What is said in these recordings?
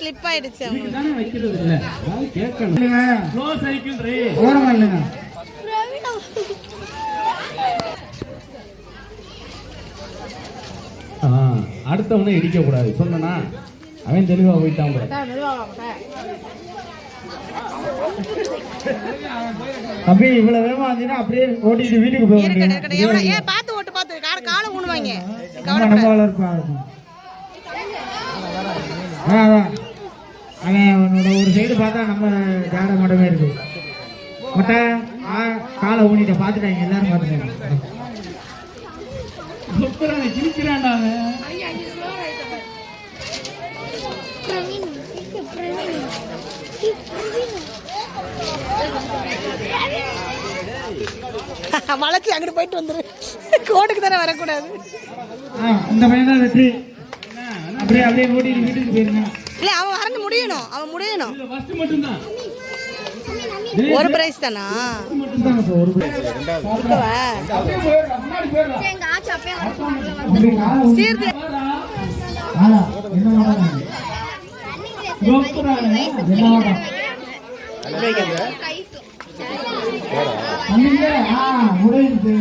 Slip ஆயிடுச்சு அடுத்தவனே இடிக்க கூடாது சொன்னா அவன் தெளிவா போயிட்டான் அப்படி இவ்வளவு வேகமா இருந்தீங்கன்னா அப்படியே ஓட்டிட்டு வீட்டுக்கு போய் ஏன் பார்த்து ஓட்டு பார்த்து. காலை காலை ஊனுவாங்க. கவலைப்படாத. அவன் அவனோட ஒரு சைடு பார்த்தா நம்ம ஜாட மாட்டமே இருக்கு. மொட்டை ஆ காலை ஊனிட்ட பார்த்துட்டாங்க எல்லாரும் பார்த்துட்டாங்க சிரிக்கிறான்டா வளைச்சி அங்கிட்டு போயிட்டு வந்துரு. கோட்டுக்கு தானே வரக்கூடாது. இந்த பையன் தான் வெற்றி. அப்படியே அப்படியே ஓட்டிட்டு வீட்டுக்கு போயிருங்க இல்லை அவன் வறந்து முடியணும். அவன் முடியணும். ஒரு பிரைஸ் தானா? சீர்து முடிஞ்சு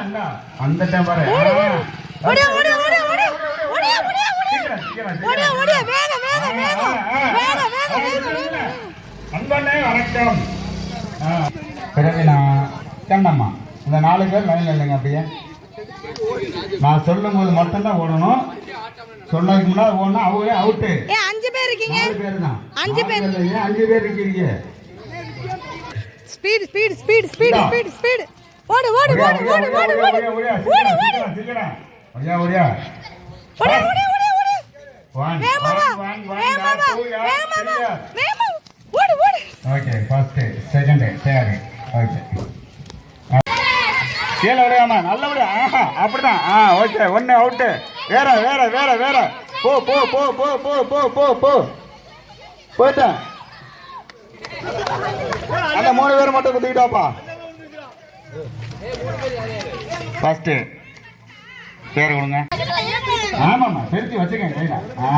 இந்தா. வந்துட்டேன் பாரு. ஓடு, ஆ. ஓடு, ஓடு, ஓடு, ஓடு. சீக்கிரம், ஓடியா, சீக்கிரம். ஓடியா, வேகம், வேகம், ஆ, வேகம். ஆ, ஆ. வேகம், வேகம், ஆ, வேகம், இல்ல, இல்ல. வேகம். அன்பண்ணே, வணக்கம். பிறகு நான் கண்ணம்மா இந்த நாலு பேர் லைன்ல இல்லைங்க அப்படியே நான் சொல்லும் போது மட்டும்தான் ஓடணும் சொன்னதுக்கு முன்னாடி ஓடணும் அவங்க அவுட்டு ஏன் அஞ்சு பேர் இருக்கீங்க. நாலு பேர் தான் அஞ்சு பேர். இல்லைங்க, அஞ்சு பேர் இருக்கீங்க. Speed speed speed speed. Speed speed ஓடு ஓடு ஓடு ஓடு ஓடு ஓடு ஓடு. சீக்கிரம். ஓடியா, ஓடியா. வேகமா வேகமா வேகமா. வேகமா okay first second third okay கீழே அப்படிதான். ஆ ஓகே ஒன்று அவுட்டு வேற வேற வேற வேற. போ போ போ போ போ போ போ போ. போயிட்டேன் அந்த மூணு பேர் மட்டும் குத்திக்கிட்டாப்பா. ஃபர்ஸ்ட் பேர் கொடுங்க. ஆமாம்மா திருத்தி வச்சுக்கேன் கையில. ஆ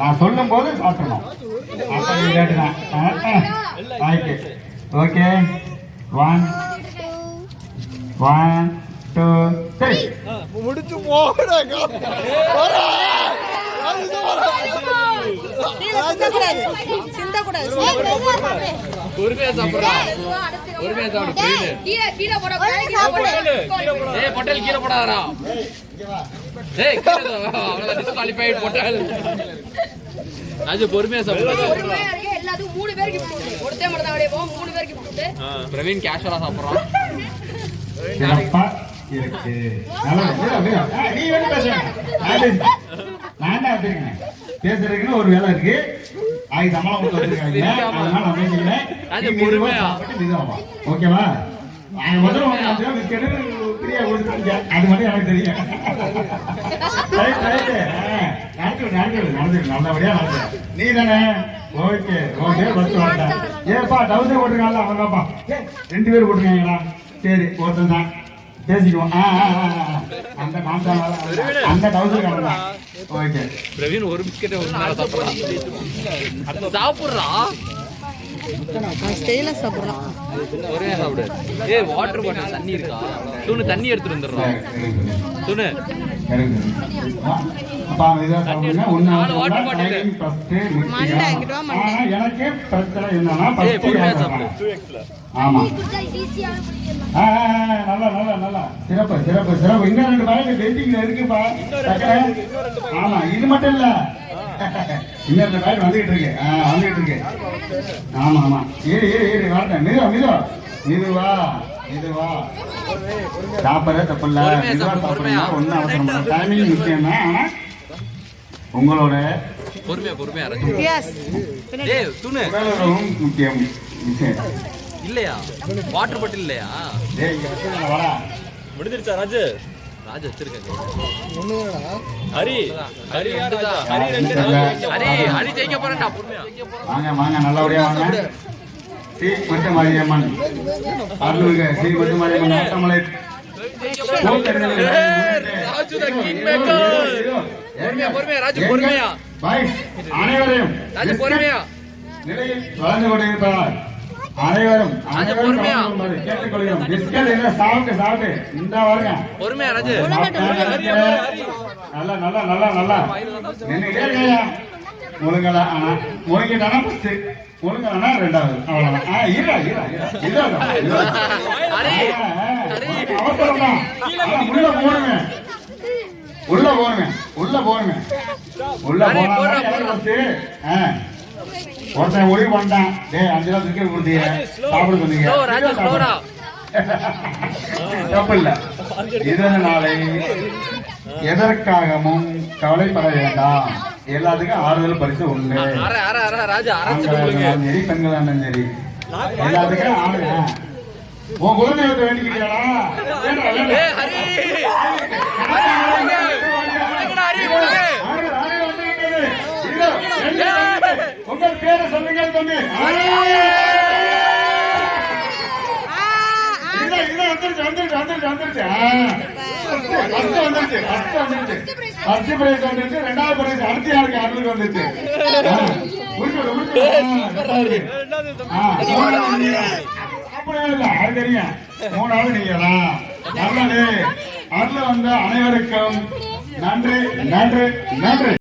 நான் சொல்லும் போது சாப்பிடணும். அப்படி கேட்டுதான் okay one one two three முடிச்சு போடா. பொறுமையா சாப்பிடுறா. பிரவீன் கேஷுவலா சாப்பிடுறான். இருக்கு. நீ வேணும் நான் தான் வச்சிருக்கேன். பேசுறதுக்குன்னு ஒரு வேலை இருக்கு. ஆய் சம்பளம் கொடுத்து வச்சிருக்காங்க. அதனால நம்ம செய்யறேன் ஃப்ரீயா கொடுத்துருங்க அது மட்டும் எனக்கு தெரியும். ரைட்டு நடந்துடும் நடந்துடும் நடந்துடும் நல்லபடியா நீ தானே? ஓகே ஓகே பத்து வேண்டாம் ஏப்பா டவுசர் போட்டிருக்காங்களா அவங்க ரெண்டு பேரும் போட்டிருக்காங்களா சரி ஒருத்தன் தான். பேசிக்குவோம். அந்த அந்த டவுசர் ஓகே. பிரவீன் ஒரு பிஸ்கெட்டை ஒரு நாள் சாப்பிடுறான் ஸ்டைலா சாப்பிடுறான் ஒரே சாப்பிடு. ஏய் வாட்டர் பாட்டில் தண்ணி இருக்கா? துணு தண்ணி எடுத்துட்டு வந்துடுறான் துணு. எனக்கு பிரச்சனை என்னன்னா ஆமா. ஆ, ஆ, ஆ, நல்லா நல்லா நல்லா. சிறப்பு சிறப்பு சிறப்பு. இன்னும் ரெண்டு பாயிண்ட் வெயிட்டிங்ல இருக்குப்பா. ஆமா இது மட்டும் இல்ல. இன்னும் ரெண்டு பாயிண்ட் வந்துகிட்டு இருக்கு. ஆ, வந்துகிட்டு இருக்கு. ஆமா ஆமா. ஏறு ஏறு ஏறு வரட்டேன் மிதுவா மிதுவா சாப்பிட தப்பு இல்ல பொறுமையா. சாப்பிடுங்க ஒன்னும் அவசரம் டைமிங் முக்கியம் தான். ஆனா உங்களோட பொறுமையா பொறுமையா முக்கியம். விஷயம் இல்லையா? வாட்டர் பாட்டில் இல்லையா? முடிஞ்சிருச்சா ராஜு? ராஜு வச்சிருக்கேன் ஹரி ஹரி ராஜா? ஹரி. ஹரி ஹரி ஜெயிக்க போறேன்டா பொறுமையா. வாங்க நல்லபடியா ஸ்ரீ ஸ்ரீ ராஜு kingmaker. பொறுமையா, பொறுமையா, ராஜு, பொறுமையா. பாய் அனைவரையும் ராஜு பொறுமையா. நிலையில் வளர்ந்து கொண்டிருப்பார் அனைவரும் அனைவரும் கேட்டுக்கொள்கிறோம். பிஸ்கட் என்ன சாப்பிட்டு சாப்பிட்டு இந்த வருங்க பொறுமையா ராஜு. நல்லா நல்லா நல்லா நல்லா நின்னுட்டே இருக்கையா? ஒழுங்கலா ஆனா ஒழுங்கிட்டானா ஃபர்ஸ்ட் ஒழுங்கலானா ரெண்டாவது. அவ்வளவுதான். ஆ இதான் ஹரி அவசரம் தான். உள்ள போணுமே உள்ள போணுமே உள்ள போணுமே உள்ள போனா போடுறா, ஒருத்தன் முடிவு பண்ணிட்டான் டேய் அஞ்சு ரூபா டிக்கெட் கொடுத்தீங்க. சாப்பிட சொன்னீங்க. தப்பு இல்ல. இதனாலே எதற்காகவும் கவலைப்பட வேண்டாம். எல்லாத்துக்கும் ஆறுதல் பரிசு உண்டு. சரி பெண்களா இருந்தாலும் சரி. எல்லாத்துக்கும் ஆறு உன் குழந்தைகிட்ட வேண்டிக்கிறியாடா வேண்டா, வேண்டா. ஏய் ஹரி கொடுங்கடா, ஹரி கொடுங்க ஆறு, ஆறு வந்துவிட்டது. இதோ, ரெண்டு வந்து. உங்கள் பேரை சொல்லுங்க தம்பி. வந்துருச்சு, வந்துருச்சு, வந்துருச்சு, வந்துருச்சு. first வந்துருச்சு, first வந்துருச்சு. First prize. வந்துருச்சு, ரெண்டாவது prize அடுத்த யாருக்கு அருளுக்கு வந்துருச்சு. தெரியும். மூணாவது நீங்களா நல்லது. அருள் வந்த அனைவருக்கும் நன்றி நன்றி நன்றி.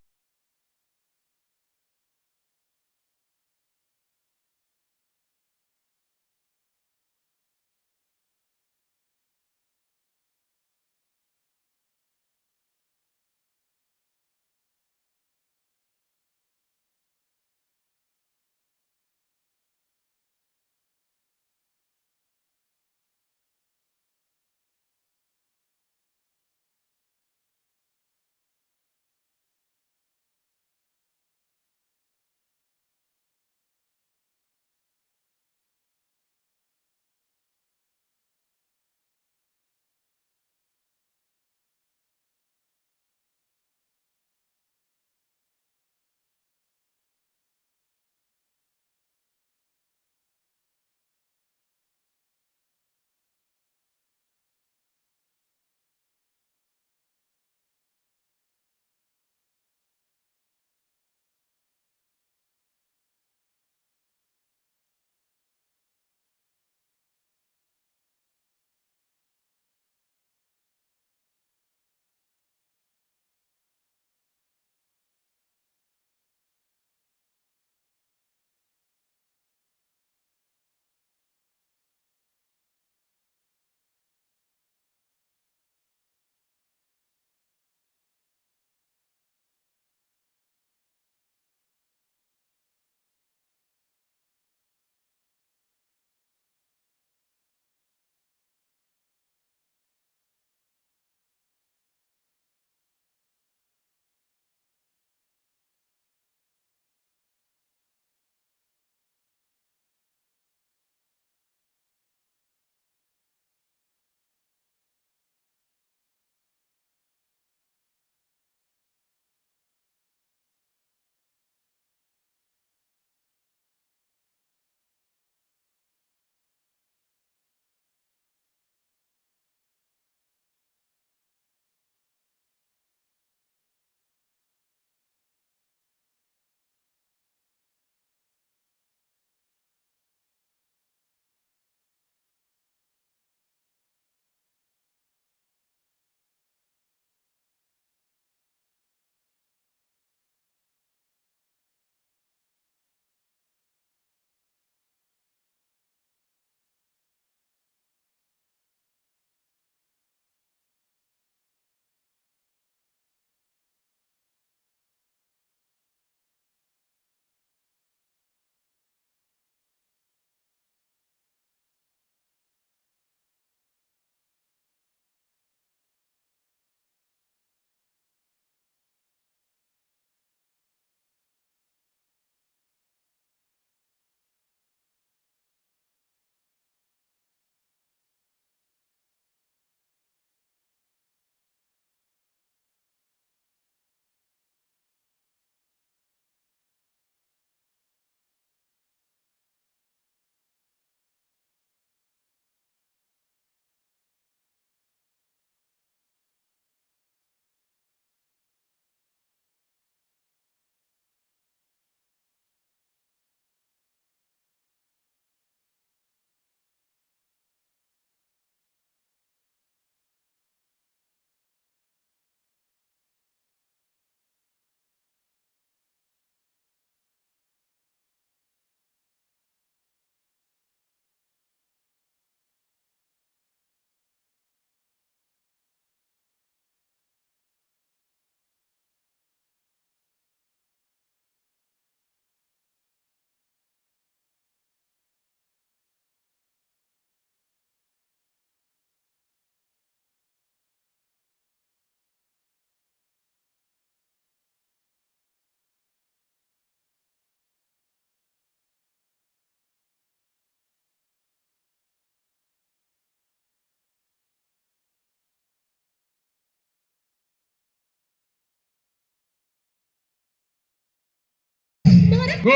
கோ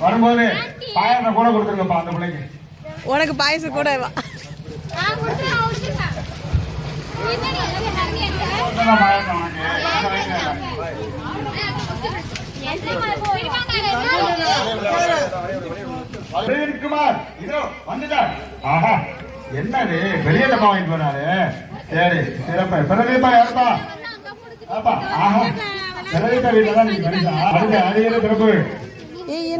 வரும்போது பாயாசம் கூட கொடுத்துருங்கப்பா அந்த பிள்ளைக்கு. உனக்கு பாயசம் கூட வா. இதோ வந்துட்டார். ஆஹா. என்னது? வெளியே டப்பா வாங்கிட்டு போனாரு சரி சிறப்பு. பிரதீபா யாருப்பா? அப்பா ஆஹா. பிரதீபா வீட்டில் தான் நீங்க மனுஷா. அடுத்த அடியில சிறப்பு. ஏய்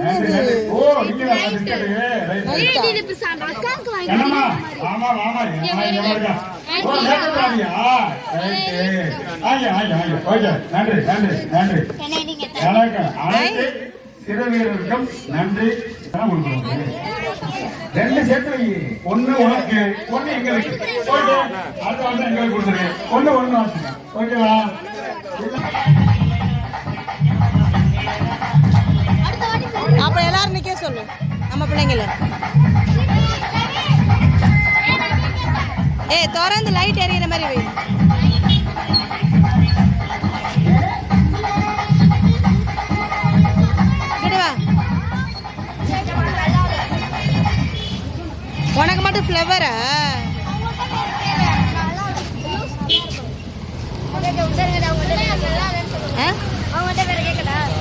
நன்றி, நன்றி. நன்றி. நன்றி நன்றி. ரெண்டு சேர்த்து ஒண்ணு உனக்கு ஒண்ணு எங்களுக்கு. ஓகே அடுத்த வருஷம் எங்களுக்கு கொடுத்துரு. ஒண்ணு ஒண்ணு வாசிங்க ஓகேவா அப்ப எல்லாரும் நிக்க சொல்லு. நம்ம பிள்ளைங்கள. ஏ திறந்து லைட் எரியுற மாதிரி வை. உனக்கு மட்டும் ஃப்ளவரா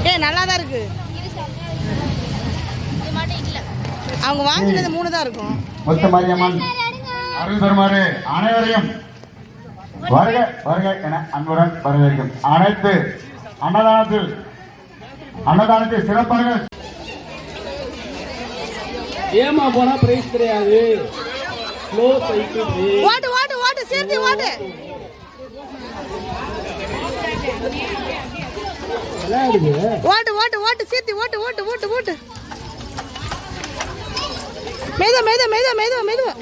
ஏய் நல்லா தான் இருக்கு. அவங்க வாங்கினது மூணு தான் இருக்கும். முத்து மாரியம்மன் அருள் பெருமாறு அனைவரையும் வருக வருக என அன்புடன் வரவேற்கும். அனைத்து அன்னதானத்தில் அன்னதானத்தை சிறப்பாக ஏமா போனா பிரைஸ் கிடையாது. ஸ்லோ சைக்கிள் ஓட்டு ஓட்டு ஓட்டு சேர்த்து ஓட்டு விளையாடுது. ஓட்டு ஓட்டு ஓட்டு சீர்த்தி ஓட்டு ஓட்டு ஓட்டு ஓட்டு மெதுவா மெதுவா மெதுவா மெதுவா மெதுவா.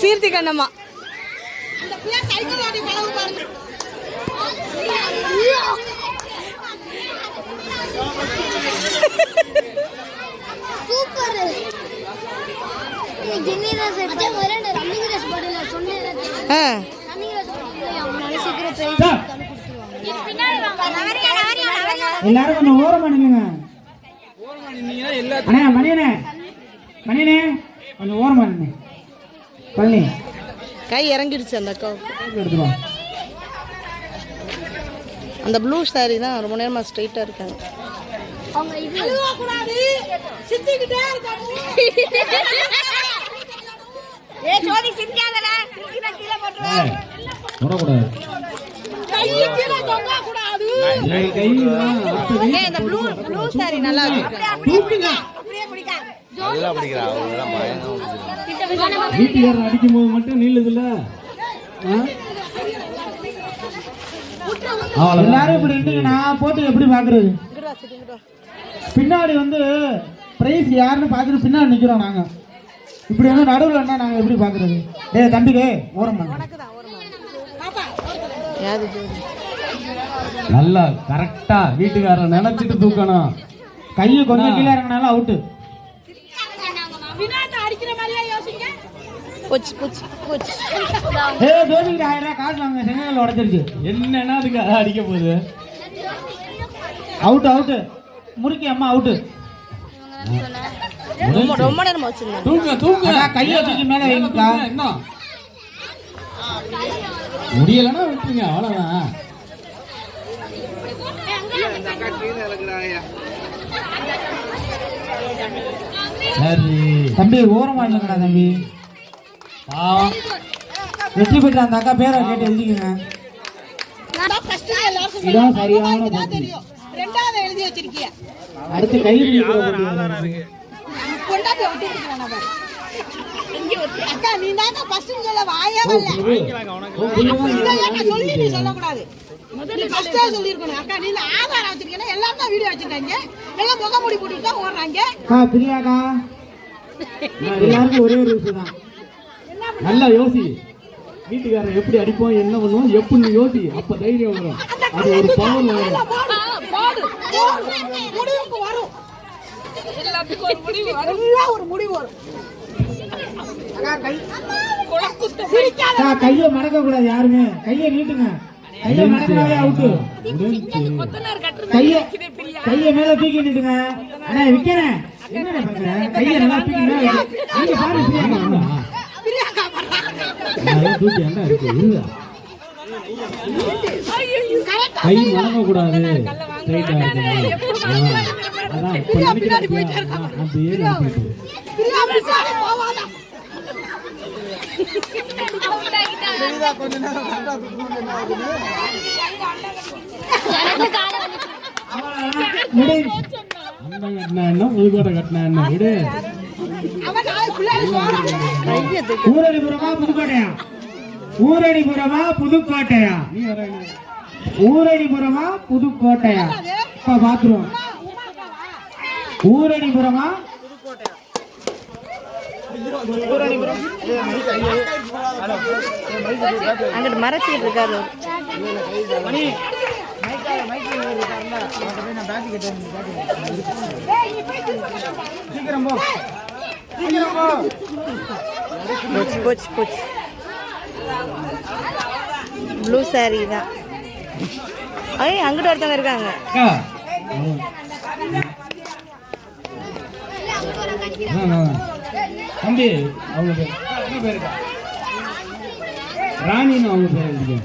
சீர்த்தி கண்ணம்மா. எல்லாரும் கொஞ்சம் ஓரமா நில்லுங்க அண்ணே மணியனே மணியனே கொஞ்சம் ஓரமா நின்று பழனி. கை இறங்கிடுச்சு அந்த அக்கா அந்த ப்ளூ சாரி தான் ரொம்ப நேரமா ஸ்ட்ரைட்டா இருக்காங்க. அவங்க இது. ஏ ஜோதி கீழே கை கை. இந்த ப்ளூ ப்ளூ சாரி நல்லா வச்சிருக்காங்க தூக்குங்க. அடிக்கும் போது மட்டும்? அவ்வளவுதான். எல்லாரும் இப்படி இருந்தீங்கன்னா போட்டு எப்படி பாக்குறது. பின்னாடி வந்து பிரைஸ் யாருன்னு பார்த்துட்டு பின்னாடி நிக்கிறோம் நாங்க. இப்படி வந்து நடுவில் என்ன நாங்க எப்படி பாக்குறது? டேய் தம்பி டேய் ஓரம் நல்லா கரெக்டா வீட்டுக்காரன் நினைச்சிட்டு தூக்கணும். கையை கொஞ்சம் கீழே இறங்கினாலும் அவுட்டு ஏ என்னன்னா அதுக்கு அதை அடிக்க போகுது? அவுட்டு அவுட்டு முறுக்கி அம்மா அவுட்டு ரொம்ப ரொம்ப நேரமா வச்சிருந்தேன். தூங்க தூங்க. கையை தூக்கி மேல வைங்கக்கா. என்ன? முடியலன்னா விட்டுருங்க சரி. தம்பி ஓரமா இல்லைங்கடா தம்பி. பாவம். வெற்றி பெற்ற அந்த அக்கா பேரை கேட்டு எழுதிக்கங்க. சரியான அடுத்து கையில் விட்டுருக்கான பாரு அக்கா நீ தாங்க ஃபர்ஸ்ட் சொல்ல வாயே வரல. சொல்லி நீ சொல்லக்கூடாது? நீ ஃபர்ஸ்டா சொல்லிருக்கணும் அக்கா நீ ஆதாரம் வச்சிருக்கேன்னா எல்லாரும் தான் வீடியோ வச்சிருக்காங்க. எல்லாம் முகமூடி போட்டுட்டு தான் ஓடுறாங்க. பிரியாக்கா. எல்லாருக்கும் ஒரே ஒரு விஷயம் தான். நல்லா யோசி. வீட்டுக்காரன் எப்படி அடிப்போம் என்ன பண்ணுவோம் எப்படி யோசி. அப்ப தைரியம் வரும். அது ஒரு பவர் வரும் போடு போடு போடு முடிவுக்கு வரும் எல்லாம் ஒரு முடிவு வரும். கையை மடக்க கூடாது யாருமே. கையை நீட்டுங்க. கையை மடக்கினாவே அவுட்டு கைய கைய மேல தூக்கி நிட்டுங்க அண்ணா விக்கிறேன் என்ன பாக்குற கைய நல்லா தூக்கி மேல வை. நீங்க பாரு பிரியாங்க நான் தூக்கி என்ன இருக்கு? இல்ல கை மடங்க கூடாது பின்னாடி போயிட்டே ஊரடிபுரமா புதுக்கோட்டையா? ஊரடிபுரமா புதுக்கோட்டையா? ஊரடிபுரமா புதுக்கோட்டையா? இப்ப பாத்துருவோம். ஊரடிபுரமா அங்கிட்டு மறைச்சிட்டு இருக்காரு. போச்சு போச்சு போச்சு. ப்ளூ சாரி தான். ஐய் அங்கிட்டு ஒருத்தவங்க இருக்காங்க அக்கா ஆ, ஆ. தம்பி அவங்க பேர் ராணின்னு அவங்க பேர் இருக்கு